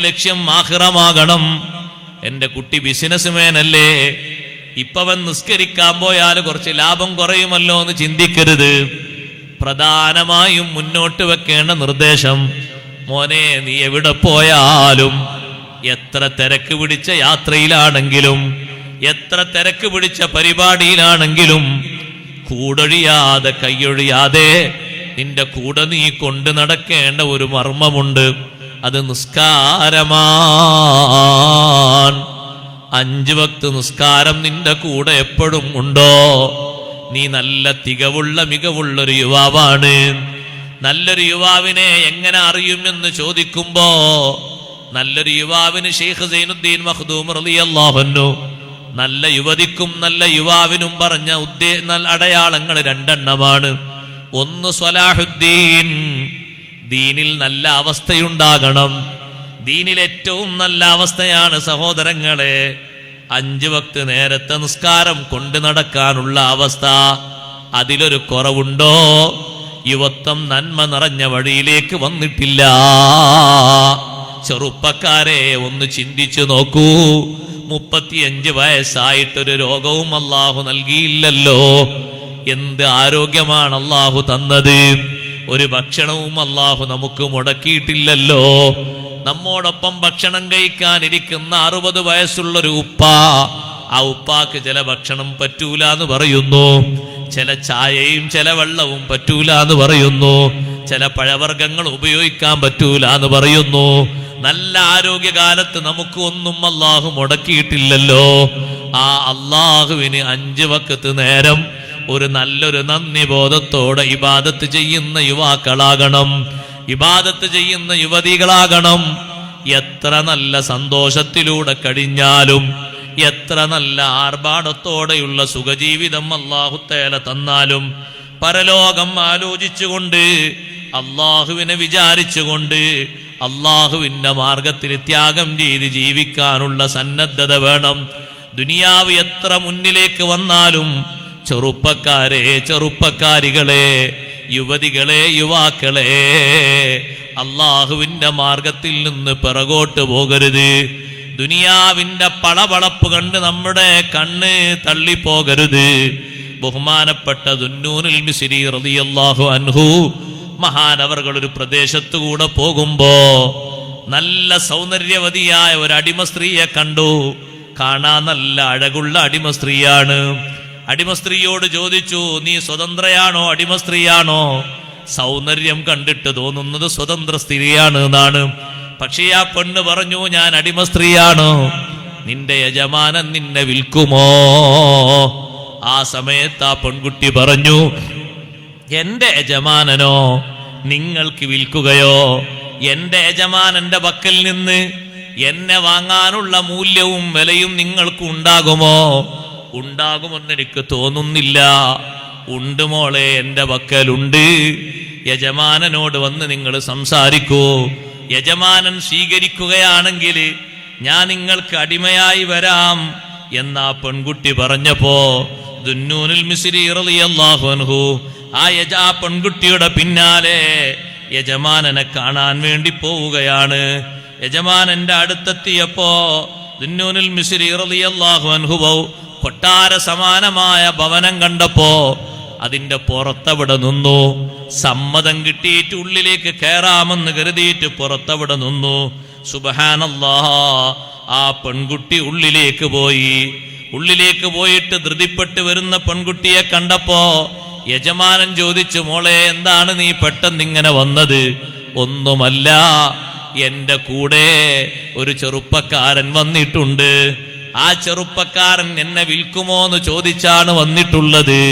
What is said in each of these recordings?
ലക്ഷ്യം ആഹ്റമാകണം. എന്റെ കുട്ടി ബിസിനസ് മേനല്ലേ ഇപ്പവൻ നിസ്കരിക്കാൻ പോയാൽ കുറച്ച് ലാഭം കുറയുമല്ലോ എന്ന് ചിന്തിക്കരുത്. പ്രധാനമായും മുന്നോട്ട് വെക്കേണ്ട നിർദ്ദേശം മോനെ നീ എവിടെ പോയാലും എത്ര തിരക്ക് പിടിച്ച യാത്രയിലാണെങ്കിലും എത്ര തിരക്ക് പിടിച്ച പരിപാടിയിലാണെങ്കിലും കൂടൊഴിയാതെ കൈയൊഴിയാതെ നിന്റെ കൂടെ നീ കൊണ്ടു നടക്കേണ്ട ഒരു മർമ്മമുണ്ട്. അത് നിസ്കാരമാണ് അഞ്ച് വക്ത് നിസ്കാരം നിന്റെ കൂടെ എപ്പോഴും ഉണ്ടോ? നീ നല്ല തികവുള്ള മികവുള്ളൊരു യുവാവാണ്. നല്ലൊരു യുവാവിനെ എങ്ങനെ അറിയുമെന്ന് ചോദിക്കുമ്പോ നല്ലൊരു യുവാവിന് ഷെയ്ഖ് സൈനുദ്ദീൻ മഖ്ദൂം റളിയല്ലാഹു നല്ല യുവതിക്കും നല്ല യുവാവിനും പറഞ്ഞ ഉദ്ദേ അടയാളങ്ങൾ രണ്ടെണ്ണമാണ്. ഒന്ന് സ്വലാഹുദ്ദീൻ ദീനിൽ നല്ല അവസ്ഥയുണ്ടാകണം. ദീനിൽ ഏറ്റവും നല്ല അവസ്ഥയാണ് സഹോദരങ്ങളെ. അഞ്ച് വക്ത് നേരത്തെ നിസ്കാരം കൊണ്ടു നടക്കാനുള്ള അവസ്ഥ. അതിലൊരു കുറവുണ്ടോ? യുവത്വം നന്മ നിറഞ്ഞ വഴിയിലേക്ക് വന്നിട്ടില്ല. ചെറുപ്പക്കാരെ ഒന്ന് ചിന്തിച്ചു നോക്കൂ. മുപ്പത്തിയഞ്ച് വയസ്സായിട്ടൊരു രോഗവും അള്ളാഹു നൽകിയില്ലല്ലോ. എന്ത് ആരോഗ്യമാണ് അള്ളാഹു തന്നത്? ഒരു ഭക്ഷണവും അള്ളാഹു നമുക്ക് മുടക്കിയിട്ടില്ലല്ലോ. നമ്മോടൊപ്പം ഭക്ഷണം കഴിക്കാൻ കഴിക്കാനിരിക്കുന്ന അറുപത് വയസ്സുള്ളൊരു ഉപ്പ ആ ഉപ്പാക്ക് ചില ഭക്ഷണം പറ്റൂല എന്ന് പറയുന്നു. ചില ചായയും ചില വെള്ളവും പറ്റൂല എന്ന് പറയുന്നു. ചില പഴവർഗങ്ങൾ ഉപയോഗിക്കാൻ പറ്റൂല എന്ന് പറയുന്നു. നല്ല ആരോഗ്യകാലത്ത് നമുക്ക് ഒന്നും അള്ളാഹു മുടക്കിയിട്ടില്ലല്ലോ. ആ അള്ളാഹുവിന് അഞ്ച് വക്കത്ത് നേരം ഒരു നല്ലൊരു നന്ദി ബോധത്തോടെ ഇബാദത്ത് ചെയ്യുന്ന യുവാക്കളാകണം. ഇബാദത്ത് ചെയ്യുന്ന യുവതികളാകണം. എത്ര നല്ല സന്തോഷത്തിലൂടെ കഴിഞ്ഞാലും എത്ര നല്ല ആർഭാടത്തോടെയുള്ള സുഖജീവിതം അള്ളാഹുത്തേല തന്നാലും പരലോകം ആലോചിച്ചുകൊണ്ട് അള്ളാഹുവിനെ വിചാരിച്ചുകൊണ്ട് അള്ളാഹുവിന്റെ മാർഗത്തിൽ ത്യാഗം ചെയ്ത് ജീവിക്കാനുള്ള സന്നദ്ധത വേണം. ദുനിയാവ് എത്ര മുന്നിലേക്ക് വന്നാലും ചെറുപ്പക്കാരെ ചെറുപ്പക്കാരികളെ യുവതികളെ യുവാക്കളെ അള്ളാഹുവിന്റെ മാർഗത്തിൽ നിന്ന് പിറകോട്ട് പോകരുത്. ദുനിയാവിന്റെ പളവളപ്പ് കണ്ട് നമ്മുടെ കണ്ണ് തള്ളിപ്പോകരുത്. ബഹുമാനപ്പെട്ട ദുന്നൂനിൽ മിസിരി റളിയല്ലാഹു അൻഹു മഹാനവർകൾ ഒരു പ്രദേശത്തു കൂടെ പോകുമ്പോ നല്ല സൗന്ദര്യവതിയായ ഒരു അടിമ സ്ത്രീയെ കണ്ടു. കാണാൻ നല്ല അഴകുള്ള അടിമ സ്ത്രീയാണ്. അടിമ സ്ത്രീയോട് ചോദിച്ചു നീ സ്വതന്ത്രയാണോ അടിമ സ്ത്രീയാണോ സൗന്ദര്യം കണ്ടിട്ട് തോന്നുന്നത് സ്വതന്ത്ര സ്ത്രീയാണ് എന്നാണ്. പക്ഷേ ആ പെണ്ണ് പറഞ്ഞു ഞാൻ അടിമ സ്ത്രീയാണ് നിന്റെ യജമാനൻ നിന്നെ വിൽക്കുമോ? ആ സമയത്ത് ആ പെൺകുട്ടി പറഞ്ഞു എന്റെ യജമാനനോ നിങ്ങൾക്ക് വിൽക്കുകയോ? എന്റെ യജമാനന്റെ പക്കൽ നിന്ന് എന്നെ വാങ്ങാനുള്ള മൂല്യവും വിലയും നിങ്ങൾക്ക് ഉണ്ടാകുമോ? ഉണ്ടാകുമെന്ന് എനിക്ക് തോന്നുന്നില്ല. ഉണ്ട് മോളെ എന്റെ പക്കലുണ്ട് യജമാനനോട് വന്ന് നിങ്ങൾ സംസാരിക്കൂ. യജമാനൻ സ്വീകരിക്കുകയാണെങ്കിൽ ഞാൻ നിങ്ങൾക്ക് അടിമയായി വരാം എന്നാ പെൺകുട്ടി പറഞ്ഞപ്പോ ദുന്നൂനിൽ ആ യജ ആ പെൺകുട്ടിയുടെ പിന്നാലെ യജമാനനെ കാണാൻ വേണ്ടി പോവുകയാണ്. യജമാനന്റെ അടുത്തെത്തിയപ്പോ ദുന്നൂനിൽ മിസ്രി റളിയല്ലാഹു അൻഹു വൗ- കൊട്ടാര സമാനമായ ഭവനം കണ്ടപ്പോ അതിന്റെ പുറത്തവിടെ നിന്നു. സമ്മതം കിട്ടിയിട്ട് ഉള്ളിലേക്ക് കയറാമെന്ന് കരുതിയിട്ട് പുറത്തവിടെ നിന്നു. സുബഹാനല്ലാ ആ പെൺകുട്ടി ഉള്ളിലേക്ക് പോയി. ഉള്ളിലേക്ക് പോയിട്ട് ധൃതിപ്പെട്ട് വരുന്ന പെൺകുട്ടിയെ കണ്ടപ്പോ യജമാനൻ ചോദിച്ചു മോളെ എന്താണ് നീ പെട്ടെന്ന് ഇങ്ങനെ വന്നത്? ഒന്നുമല്ല എന്റെ കൂടെ ഒരു ചെറുപ്പക്കാരൻ വന്നിട്ടുണ്ട്. ആ ചെറുപ്പക്കാരൻ എന്നെ വിൽക്കുമോ എന്ന് ചോദിച്ചാണ് വന്നിട്ടുള്ളത്.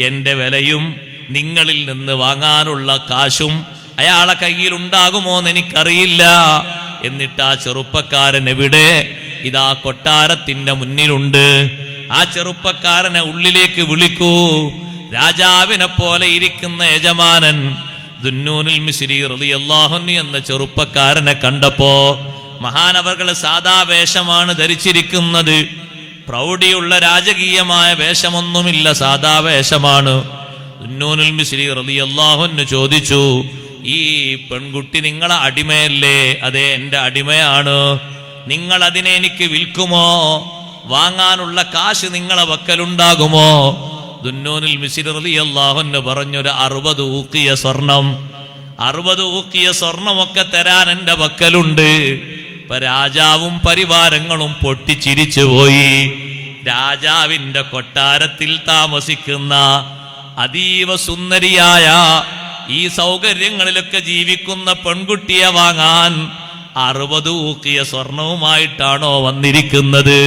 എന്റെ വിലയും നിങ്ങളിൽ നിന്ന് വാങ്ങാനുള്ള കാശും അയാളെ കയ്യിൽ ഉണ്ടാകുമോ എന്ന് എനിക്കറിയില്ല. എന്നിട്ട് ആ ചെറുപ്പക്കാരൻ എവിടെ? ഇതാ കൊട്ടാരത്തിന്റെ മുന്നിലുണ്ട്. ആ ചെറുപ്പക്കാരനെ ഉള്ളിലേക്ക് വിളിക്കൂ. രാജാവിനെ പോലെ ഇരിക്കുന്ന യജമാനൻ ദുന്നൂനിൽ മിശ്രി റളിയല്ലാഹു എന്ന ചെറുപ്പക്കാരനെ കണ്ടപ്പോ മഹാനവർകൾ സാദാ വേഷമാണ് ധരിച്ചിരിക്കുന്നത്. പ്രൗഢിയുള്ള രാജകീയമായ വേഷമൊന്നുമില്ല സാദാ വേഷമാണ്. മിശ്രി ചോദിച്ചു ഈ പെൺകുട്ടി നിങ്ങളെ അടിമയല്ലേ? അതെ എന്റെ അടിമയാണ്. നിങ്ങൾ അതിനെ എനിക്ക് വിൽക്കുമോ? വാങ്ങാനുള്ള കാശ് നിങ്ങളെ വക്കലുണ്ടാകുമോ? ദുന്നൂനിൽ മിസിർ അള്ളാഹുന്ന് പറഞ്ഞൊരു അറുപത് ഊക്കിയ സ്വർണം. അറുപത് ഊക്കിയ സ്വർണമൊക്കെ തരാൻ എന്റെ വക്കലുണ്ട്. രാജാവും പരിവാരങ്ങളും പൊട്ടിച്ചിരിച്ചു പോയി. രാജാവിന്റെ കൊട്ടാരത്തിൽ താമസിക്കുന്ന അതീവ സുന്ദരിയായ ഈ സൗകര്യങ്ങളിലൊക്കെ ജീവിക്കുന്ന പെൺകുട്ടിയെ വാങ്ങാൻ അറുപത് ഊക്കിയ സ്വർണവുമായിട്ടാണോ വന്നിരിക്കുന്നത്.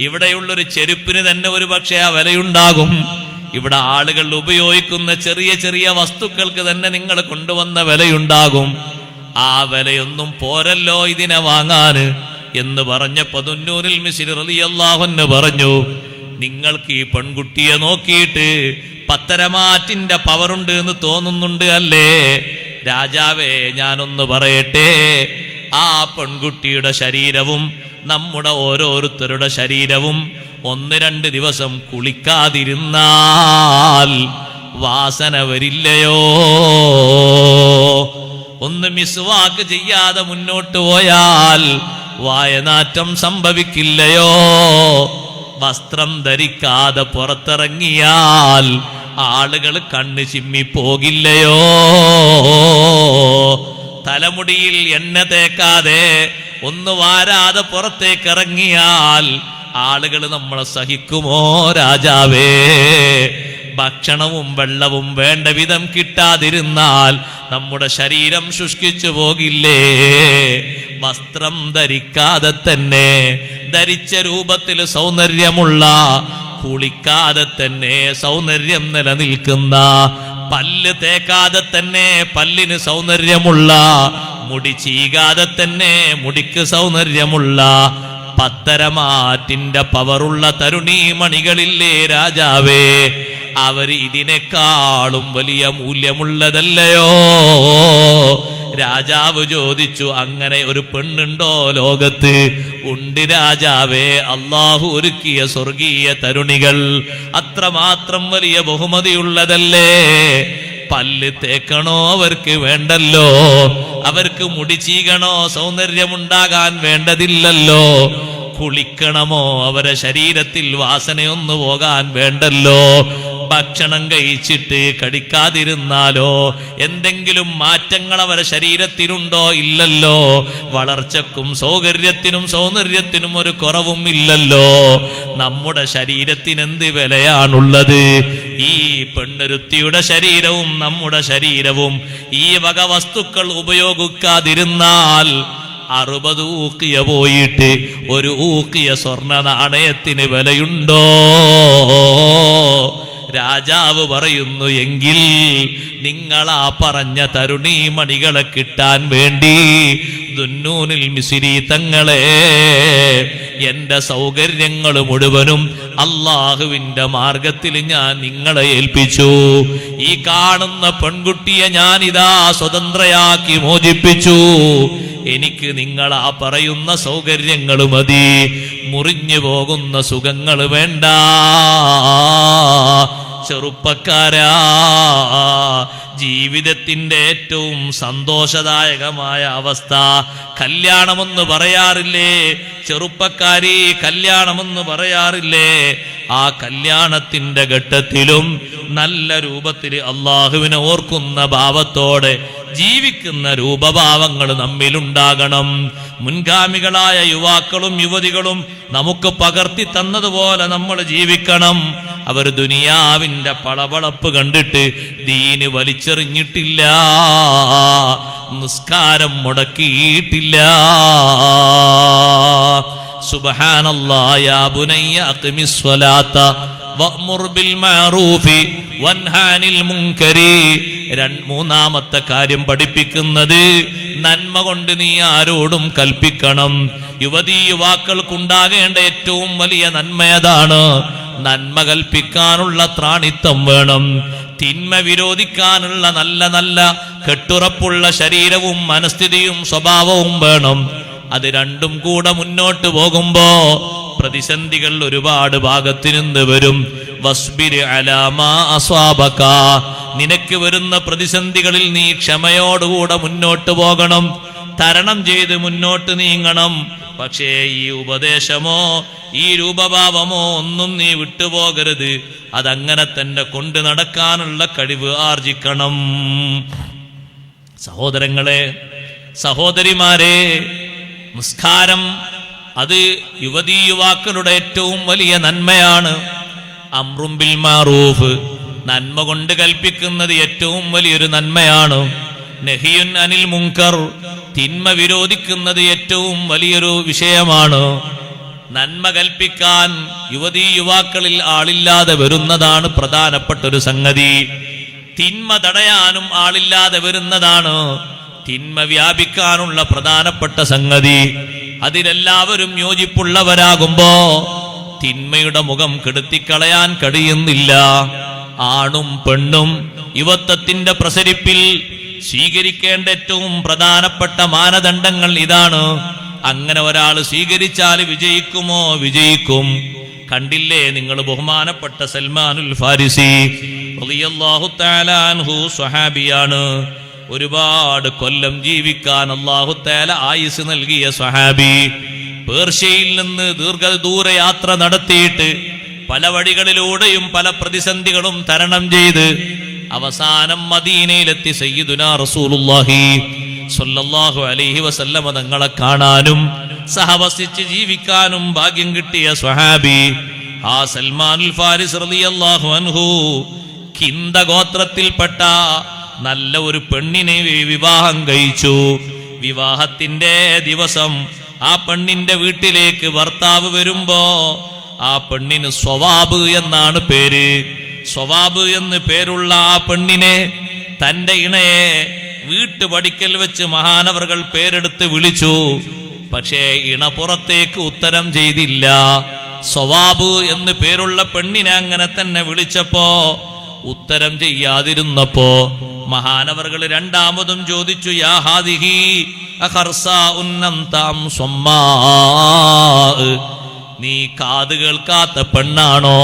ഇവിടെയുള്ളൊരു ചെരുപ്പിന് തന്നെ ഒരു പക്ഷേ ആ വിലയുണ്ടാകും. ഇവിടെ ആളുകൾ ഉപയോഗിക്കുന്ന ചെറിയ ചെറിയ വസ്തുക്കൾക്ക് തന്നെ നിങ്ങൾ കൊണ്ടുവന്ന വിലയുണ്ടാകും. ആ വിലയൊന്നും പോരല്ലോ ഇതിനെ വാങ്ങാന് എന്ന് പറഞ്ഞപ്പോ തുന്നൂരിൽ മിസിർ പറഞ്ഞു നിങ്ങൾക്ക് ഈ പെൺകുട്ടിയെ നോക്കിയിട്ട് പത്തരമാറ്റിന്റെ പവറുണ്ട് എന്ന് തോന്നുന്നുണ്ട് അല്ലേ? രാജാവേ ഞാനൊന്ന് പറയട്ടെ. ആ പെൺകുട്ടിയുടെ ശരീരവും നമ്മുടെ ഓരോരുത്തരുടെ ശരീരവും ഒന്ന് രണ്ട് ദിവസം കുളിക്കാതിരുന്നാൽ വാസന വരില്ലയോ? ഒന്ന് മിസ്വാക്ക് ചെയ്യാതെ മുന്നോട്ട് പോയാൽ വായനാറ്റം സംഭവിക്കില്ലയോ? വസ്ത്രം ധരിക്കാതെ പുറത്തിറങ്ങിയാൽ ആളുകൾ കണ്ണ് ചിമ്മി പോകില്ലയോ തലമുടിയിൽ എണ്ണ തേക്കാതെ ഒന്ന് വാരാതെ പുറത്തേക്ക് ഇറങ്ങിയാൽ ആളുകൾ നമ്മളെ സഹിക്കുമോ രാജാവേ? ഭക്ഷണവും വെള്ളവും വേണ്ട വിധം കിട്ടാതിരുന്നാൽ നമ്മുടെ ശരീരം ശുഷ്കിച്ചു പോകില്ലേ? വസ്ത്രം ധരിക്കാതെ തന്നെ ധരിച്ച രൂപത്തിൽ സൗന്ദര്യമുള്ള കുളിക്കാതെ തന്നെ സൗന്ദര്യം നിലനിൽക്കുന്ന പല്ല് തേക്കാതെ തന്നെ പല്ലിന് സൗന്ദര്യമുള്ള മുടി ചീകാതെ തന്നെ മുടിക്ക് സൗന്ദര്യമുള്ള പത്തരമാറ്റിന്റെ പവറുള്ള തരുണീമണികളില്ലേ രാജാവേ? അവർ ഇതിനേക്കാളും വലിയ മൂല്യമുള്ളതല്ലയോ? രാജാവ് ചോദിച്ചു അങ്ങനെ ഒരു പെണ്ണുണ്ടോ ലോകത്ത്? ഉണ്ട് രാജാവേ അള്ളാഹു ഒരുക്കിയ സ്വർഗീയ തരുണികൾ അത്രമാത്രം വലിയ ബഹുമതിയുള്ളതല്ലേ? പല്ല് തേക്കണോ അവർക്ക് വേണ്ടല്ലോ? അവർക്ക് മുടി ചീകണോ സൗന്ദര്യമുണ്ടാകാൻ വേണ്ടതില്ലല്ലോ? കുളിക്കണമോ അവരെ ശരീരത്തിൽ വാസനയൊന്നു പോകാൻ വേണ്ടല്ലോ? ഭക്ഷണം കഴിച്ചിട്ട് കടിക്കാതിരുന്നാലോ? എന്തെങ്കിലും മാറ്റങ്ങൾ അവരെ ശരീരത്തിനുണ്ടോ? ഇല്ലല്ലോ. വളർച്ചക്കും സൗകര്യത്തിനും സൗന്ദര്യത്തിനും ഒരു കുറവും ഇല്ലല്ലോ. നമ്മുടെ ശരീരത്തിന് എന്ത് വിലയാണുള്ളത്? ഈ പെണ്ണൊരുത്തിയുടെ ശരീരവും നമ്മുടെ ശരീരവും ഈ വക വസ്തുക്കൾ ഉപയോഗിക്കാതിരുന്നാൽ അറുപത് ഊക്കിയ പോയിട്ട് ഒരു ഊക്കിയ സ്വർണ നാണയത്തിന് വിലയുണ്ടോ? രാജാവ് പറയുന്നു എങ്കിൽ നിങ്ങളാ പറഞ്ഞ തരുണീമണികളെ കിട്ടാൻ വേണ്ടി ദുന്നൂനിൽ മിസിരി തങ്ങളെ എന്റെ സൗകര്യങ്ങൾ മുഴുവനും അള്ളാഹുവിന്റെ മാർഗത്തിൽ ഞാൻ നിങ്ങളെ ഏൽപ്പിച്ചു. ഈ കാണുന്ന പെൺകുട്ടിയെ ഞാൻ ഇതാ സ്വതന്ത്രയാക്കി മോചിപ്പിച്ചു. എനിക്ക് നിങ്ങൾ ആ പറയുന്ന സൗകര്യങ്ങൾ മതി. മുറിഞ്ഞു പോകുന്ന സുഖങ്ങൾ വേണ്ട. ചെറുപ്പക്കാരാ. ജീവിതത്തിന്റെ ഏറ്റവും സന്തോഷദായകമായ അവസ്ഥ. കല്യാണമെന്ന് പറയാറില്ലേ? ചെറുപ്പക്കാരി കല്യാണമെന്ന് പറയാറില്ലേ? ആ കല്യാണത്തിന്റെ ഘട്ടത്തിലും നല്ല രൂപത്തിൽ അള്ളാഹുവിനെ ഓർക്കുന്ന ഭാവത്തോടെ ജീവിക്കുന്ന രൂപഭാവങ്ങൾ നമ്മിലുണ്ടാകണം. മുൻഗാമികളായ യുവാക്കളും യുവതികളും നമുക്ക് പകർത്തി തന്നതുപോലെ നമ്മൾ ജീവിക്കണം. അവർ ദുനിയാവിന്റെ പളവളപ്പ് കണ്ടിട്ട് ദീന് വലിച്ചെറിഞ്ഞിട്ടില്ല. നിസ്കാരം മുടക്കിയിട്ടില്ല. സുബ്ഹാനല്ലാ യാ ബുനയ്യ അഖിമിസ് സ്വലാത്ത ബിൽ മഅറൂഫി വൻഹാനിൽ മുൻകരി. മൂന്നാമത്തെ കാര്യം പഠിപ്പിക്കുന്നത് നന്മ കൊണ്ട് നീ ആരോടും കൽപ്പിക്കണം. യുവതീ യുവാക്കൾക്കുണ്ടാകേണ്ട ഏറ്റവും വലിയ നന്മ ഏതാണ്? നന്മ കൽപ്പിക്കാനുള്ള ത്രാണിത്വം വേണം. തിന്മ വിരോധിക്കാനുള്ള നല്ല നല്ല കെട്ടുറപ്പുള്ള ശരീരവും മനസ്ഥിതിയും സ്വഭാവവും വേണം. അത് രണ്ടും കൂടെ മുന്നോട്ട് പോകുമ്പോ പ്രതിസന്ധികൾ ഒരുപാട് ഭാഗത്തു നിന്ന് വരും നിനക്ക് വരുന്ന പ്രതിസന്ധികളിൽ നീ ക്ഷമയോടുകൂടെ മുന്നോട്ട് പോകണം. തരണം ചെയ്ത് മുന്നോട്ട് നീങ്ങണം. പക്ഷേ ഈ ഉപദേശമോ ഈ രൂപഭാവമോ ഒന്നും നീ വിട്ടുപോകരുത്. അതങ്ങനെ തന്നെ കൊണ്ടു നടക്കാനുള്ള കഴിവ് ആർജിക്കണം. സഹോദരങ്ങളെ സഹോദരിമാരെ നിസ്കാരം അത് യുവതീ യുവാക്കളുടെ ഏറ്റവും വലിയ നന്മയാണ്. അമ്രുംബിൽ മാറൂഫ് നന്മ കൊണ്ട് കൽപ്പിക്കുന്നത് ഏറ്റവും വലിയൊരു നന്മയാണ്. നെഹിയുൻ അനിൽ മുങ്കർ തിന്മ വിരോധിക്കുന്നത് ഏറ്റവും വലിയൊരു വിഷയമാണ്. നന്മ കൽപ്പിക്കാൻ യുവതീ യുവാക്കളിൽ ആളില്ലാതെ വരുന്നതാണ് പ്രധാനപ്പെട്ട ഒരു സംഗതി. തിന്മ തടയാനും ആളില്ലാതെ വരുന്നതാണ്. തിന്മ വ്യാപിക്കാനുള്ള പ്രധാനപ്പെട്ട സംഗതി. അതിലെല്ലാവരും യോജിപ്പുള്ളവരാകുമ്പോ തിന്മയുടെ മുഖം കെടുത്തിക്കളയാൻ കഴിയുന്നില്ല. ആണും പെണ്ണും യുവത്വത്തിന്റെ പ്രസരിപ്പിൽ സ്വീകരിക്കേണ്ട ഏറ്റവും പ്രധാനപ്പെട്ട മാനദണ്ഡങ്ങൾ ഇതാണ്. അങ്ങനെ ഒരാൾ സ്വീകരിച്ചാൽ വിജയിക്കുമോ? വിജയിക്കും. കണ്ടില്ലേ നിങ്ങൾ ബഹുമാനപ്പെട്ട സൽമാനുൽ ഫാരിസി? സ്വഹാബിയാണ്. ഒരുപാട് കൊല്ലം ജീവിക്കാൻ അല്ലാഹു തേല ആയുസ് നൽകിയ സ്വഹാബി പേർഷ്യയിൽ നിന്ന് ദീർഘദൂര യാത്ര നടത്തിയിട്ട് പല വഴികളിലൂടെയും പല പ്രതിസന്ധികളും തരണം ചെയ്ത് അവസാനം മദീനയിലെത്തി സയ്യിദുനാ റസൂലുള്ളാഹി സ്വല്ലല്ലാഹു അലൈഹി വസല്ലമ തങ്ങളെ കാണാനും സഹവസിച്ച് ജീവിക്കാനും ഭാഗ്യം കിട്ടിയ സ്വഹാബി ആ സൽമാനുൽ ഫാരിസ് റളിയല്ലാഹു അൻഹു കിന്ദ ഗോത്രത്തിൽപ്പെട്ട നല്ല ഒരു പെണ്ണിനെ വിവാഹം കഴിച്ചു. വിവാഹത്തിന്റെ ദിവസം ആ പെണ്ണിന്റെ വീട്ടിലേക്ക് ഭർത്താവ് വരുമ്പോ ആ പെണ്ണിന് സ്വവാബ് എന്നാണ് പേര്. സ്വവാബ് എന്ന് പേരുള്ള ആ പെണ്ണിനെ തന്റെ ഇണയെ വീട്ടുപടിക്കൽ വെച്ച് മഹാനവറുകൾ പേരെടുത്ത് വിളിച്ചു. പക്ഷേ ഇണ പുറത്തേക്ക് ഉത്തരം ചെയ്തില്ല. സ്വവാബ് എന്ന് പേരുള്ള പെണ്ണിനെ അങ്ങനെ തന്നെ വിളിച്ചപ്പോ ഉത്തരം ചെയ്യാതിരുന്നപ്പോ മഹാനവറുകൾ രണ്ടാമതും ചോദിച്ചു യാ ഹാദിഹി നീ കാത് കേൾക്കാത്ത പെണ്ണാണോ?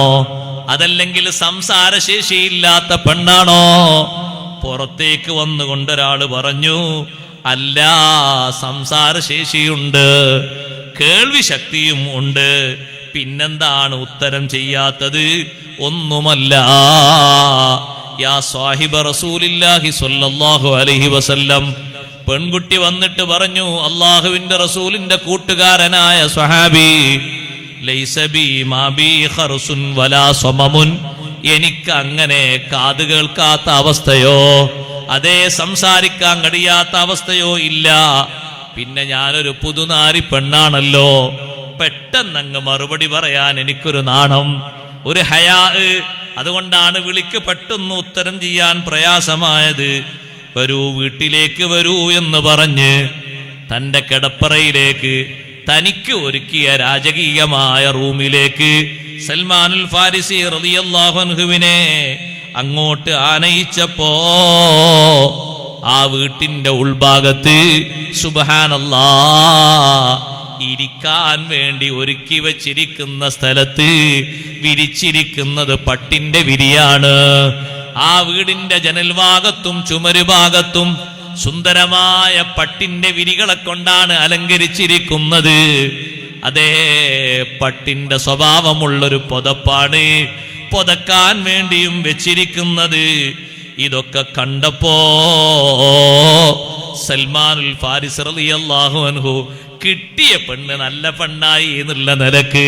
അതല്ലെങ്കിൽ സംസാരശേഷിയില്ലാത്ത പെണ്ണാണോ? പുറത്തേക്ക് വന്നുകൊണ്ടൊരാൾ പറഞ്ഞു അല്ല സംസാരശേഷിയുണ്ട് കേൾവി ശക്തിയും ഉണ്ട്. പിന്നെന്താണ് ഉത്തരം ചെയ്യാത്തത്? ഒന്നുമല്ല. യാ സാഹിബ റസൂലില്ലാഹി സ്വല്ലല്ലാഹു അലൈഹി വസല്ലം. പെൺകുട്ടി വന്നിട്ട് പറഞ്ഞു അള്ളാഹുവിന്റെ റസൂലിന്റെ കൂട്ടുകാരനായ സ്വഹാബി എനിക്ക് അങ്ങനെ കാത് കേൾക്കാത്ത അവസ്ഥയോ അതേ സംസാരിക്കാൻ കഴിയാത്ത അവസ്ഥയോ ഇല്ല. പിന്നെ ഞാനൊരു പുതുനാരി പെണ്ണാണല്ലോ. പെട്ടെന്നങ്ങ് മറുപടി പറയാൻ എനിക്കൊരു നാണം. ഒരു ഹയാ. അതുകൊണ്ടാണ് വിളിക്ക് പെട്ടെന്ന് ഉത്തരം ചെയ്യാൻ പ്രയാസമായത്. വരൂ വീട്ടിലേക്ക് വരൂ എന്ന് പറഞ്ഞ് തന്റെ കിടപ്പറയിലേക്ക് തനിക്ക് ഒരുക്കിയ രാജകീയമായ റൂമിലേക്ക് സൽമാനുൽ ഫാരിസി റതിയല്ലാഹുവിനെ അങ്ങോട്ട് ആനയിച്ചപ്പോ ആ വീട്ടിന്റെ ഉൾഭാഗത്ത് സുബഹാനല്ലാ ഇരിക്കാൻ വേണ്ടി ഒരുക്കി വച്ചിരിക്കുന്ന സ്ഥലത്ത് വിരിച്ചിരിക്കുന്നത് പട്ടിന്റെ വിരിയാണ്. ആ വീടിന്റെ ജനൽഭാഗത്തും ചുമരുഭാഗത്തും സുന്ദരമായ പട്ടിന്റെ വിരികളെ കൊണ്ടാണ് അലങ്കരിച്ചിരിക്കുന്നത്. അതേ പട്ടിന്റെ സ്വഭാവമുള്ളൊരു പുതപ്പാണ് പുതക്കാൻ വേണ്ടിയും വെച്ചിരിക്കുന്നത്. ഇതൊക്കെ കണ്ടപ്പോ സൽമാനുൽ ഫാരിസ് റളിയല്ലാഹു അൻഹു കിട്ടിയ പെണ്ണ് നല്ല പെണ്ണായി എന്നുള്ള നിലയ്ക്ക്